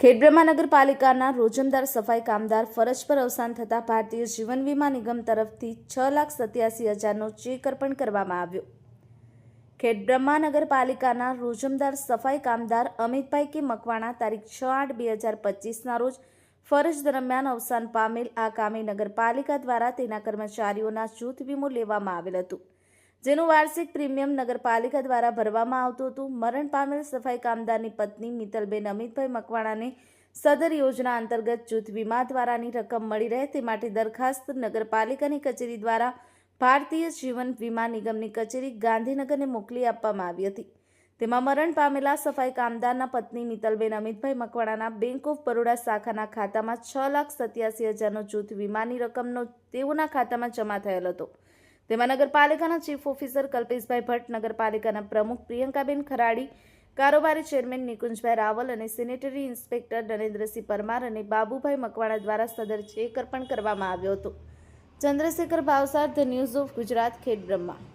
ખેડબ્રહ્મા નગરપાલિકાના રોજમદાર સફાઈ કામદાર ફરજ પર અવસાન થતાં ભારતીય જીવન વીમા નિગમ તરફથી છ લાખ સત્યાસી હજારનો ચેક અર્પણ કરવામાં આવ્યો. ખેડબ્રહ્મા નગરપાલિકાના રોજમદાર સફાઈ કામદાર અમિતભાઈ કે મકવાણા તારીખ છ આઠ બે હજાર પચીસના રોજ ફરજ દરમિયાન અવસાન પામેલ આ કામે નગરપાલિકા દ્વારા તેના કર્મચારીઓના જૂથ વીમો લેવામાં આવેલ હતું. જેનું વાર્ષિક પ્રીમિયમ નગરપાલિકા દ્વારા ભરવામાં આવતું હતું. મરણ પામેલ સફાઈ કામદારની પત્ની મિત્તલબેન અમિતભાઈ મકવાણાને સદર યોજના અંતર્ગત જૂથ વીમા દ્વારાની રકમ મળી રહે તે માટે દરખાસ્ત નગરપાલિકાની કચેરી દ્વારા ભારતીય જીવન વીમા નિગમની કચેરી ગાંધીનગરને મોકલી આપવામાં આવી હતી. તેમાં મરણ પામેલા સફાઈ કામદારના પત્ની મિત્તલબેન અમિતભાઈ મકવાણાના બેંક ઓફ બરોડા શાખાના ખાતામાં છ લાખ સત્યાસી હજારનો જૂથ વીમાની રકમનો તેઓના ખાતામાં જમા થયેલ હતો. તેમાં નગરપાલિકાના ચીફ ઓફિસર કલ્પેશભાઈ ભટ્ટ, નગરપાલિકાના પ્રમુખ પ્રિયંકાબેન ખરાડી, કારોબારી ચેરમેન નિકુંજભાઈ રાવલ અને સેનેટરી ઇન્સ્પેક્ટર નરેન્દ્રસિંહ પરમાર અને બાબુભાઈ મકવાણા દ્વારા સદર ચેક અર્પણ કરવામાં આવ્યો હતો. Chandrashekhar Bhavsar the news of Gujarat, Khedbrahma.